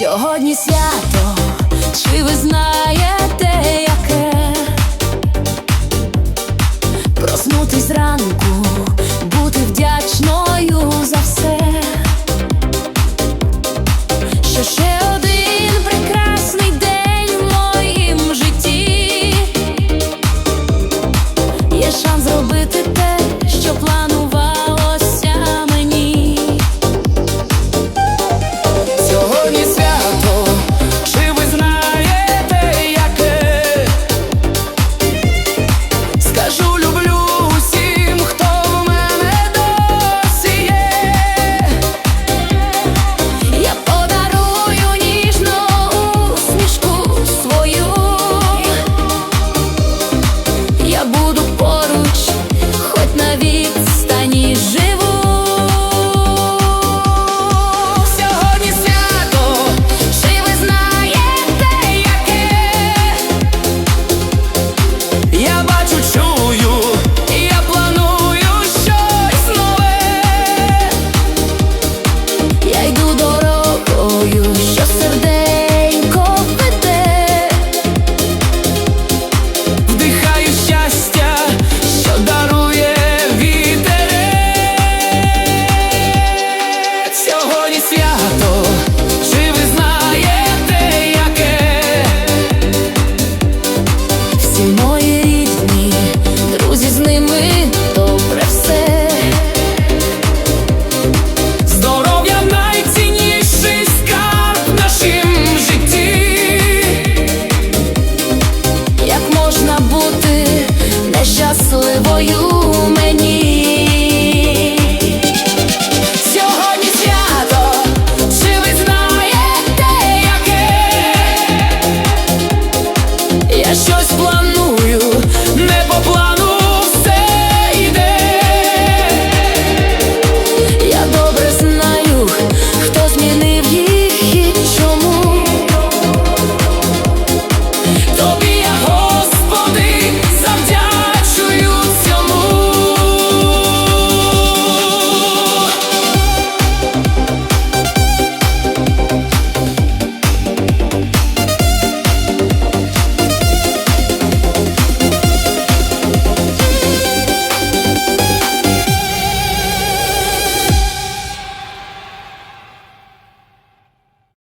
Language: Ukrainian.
Сьогодні свято, чи ви знаєте яке? Проснутись зранку, бути вдячною за все. Що ще один прекрасний день в моїм житті. Є шанс зробити те, що планувалося bu